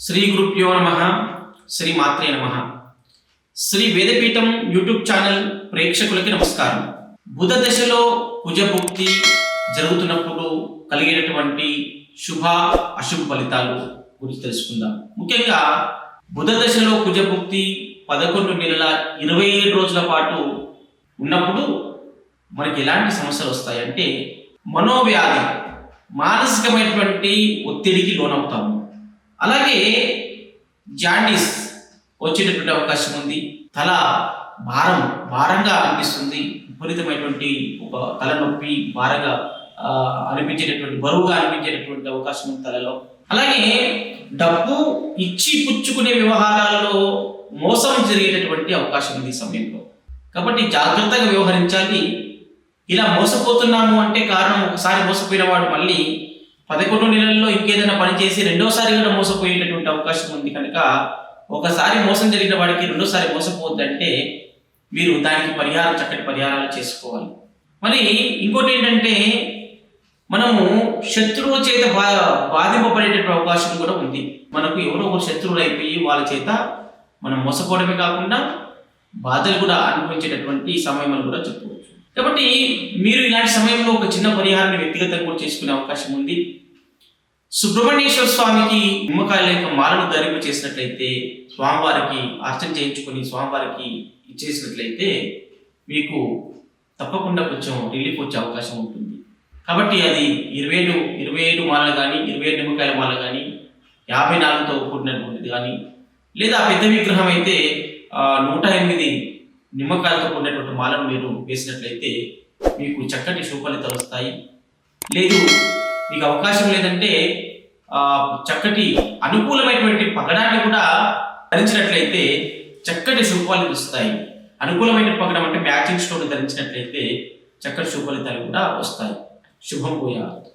శ్రీ గురుభ్యో నమ శ్రీ మాత్రే నమ. శ్రీ వేదపీఠం యూట్యూబ్ ఛానల్ ప్రేక్షకులకి నమస్కారం. బుధ దశలో కుజభుక్తి జరుగుతున్నప్పుడు కలిగేటటువంటి శుభ అశుభ ఫలితాలు గురించి తెలుసుకుందాం. ముఖ్యంగా బుధ దశలో కుజభుక్తి పదకొండు నెలల ఇరవై ఏడు రోజుల పాటు ఉన్నప్పుడు మనకి ఎలాంటి సమస్యలు వస్తాయంటే మనోవ్యాధి మానసికమైనటువంటి ఒత్తిడికి లోనవుతాము. అలాగే జాండీస్ వచ్చేటటువంటి అవకాశం ఉంది. తల భారం భారంగా అనిపిస్తుంది. విపరీతమైనటువంటి ఒక తలనొప్పి భారంగా అనిపించేటటువంటి బరువుగా అనిపించేటటువంటి అవకాశం ఉంది తలలో. అలాగే డబ్బు ఇచ్చి పుచ్చుకునే వ్యవహారాల్లో మోసం జరిగేటటువంటి అవకాశం ఉంది ఈ సమయంలో. కాబట్టి జాగ్రత్తగా వ్యవహరించాలి. ఇలా మోసపోతున్నాము అంటే కారణం ఒకసారి మోసపోయిన వాడు మళ్ళీ పదకొండు నెలల్లో ఇంకేదైనా పని చేసి రెండోసారి కూడా మోసపోయేటటువంటి అవకాశం ఉంది కనుక ఒకసారి మోసం జరిగిన వాడికి రెండోసారి మోసపోవద్దంటే మీరు దానికి పరిహారం చక్కటి పరిహారాలు చేసుకోవాలి. మరి ఇంకోటి ఏంటంటే మనము శత్రువుల చేత బా బాధింపబడేటటువంటి అవకాశం కూడా ఉంది. మనకు ఎవరో ఒకరు శత్రువులు అయిపోయి వాళ్ళ చేత మనం మోసపోవడమే కాకుండా బాధలు కూడా అనుభవించేటటువంటి సమయం అని కూడా చెప్పు కాబట్టి మీరు ఇలాంటి సమయంలో ఒక చిన్న పరిహారాన్ని వ్యక్తిగతంగా కూడా చేసుకునే అవకాశం ఉంది. సుబ్రహ్మణ్యేశ్వర స్వామికి నిమ్మకాయల యొక్క మాలను ధరింపు చేసినట్లయితే స్వామివారికి అర్చన చేయించుకొని స్వామివారికి ఇచ్చేసినట్లయితే మీకు తప్పకుండా కొంచెం రిలీఫ్ వచ్చే అవకాశం ఉంటుంది. కాబట్టి అది ఇరవై ఏడు ఇరవై ఏడు మాలలు కానీ ఇరవై ఏడు నిమ్మకాయల మాల కానీ యాభై నాలుగుతో కూడినటువంటిది కానీ లేదా పెద్ద విగ్రహం అయితే నూట ఎనిమిది నిమ్మకాయలతో కూడినటువంటి మాలను మీరు వేసినట్లయితే మీకు చక్కటి శుభఫలితాలు వస్తాయి. లేదు మీకు అవకాశం లేదంటే చక్కటి అనుకూలమైనటువంటి పగడాన్ని కూడా ధరించినట్లయితే చక్కటి శుభఫలితాలు వస్తాయి. అనుకూలమైన పగడం అంటే మ్యాచింగ్ స్టోన్ ధరించినట్లయితే చక్కటి శుభఫలితాలు కూడా వస్తాయి. శుభం పోయాలి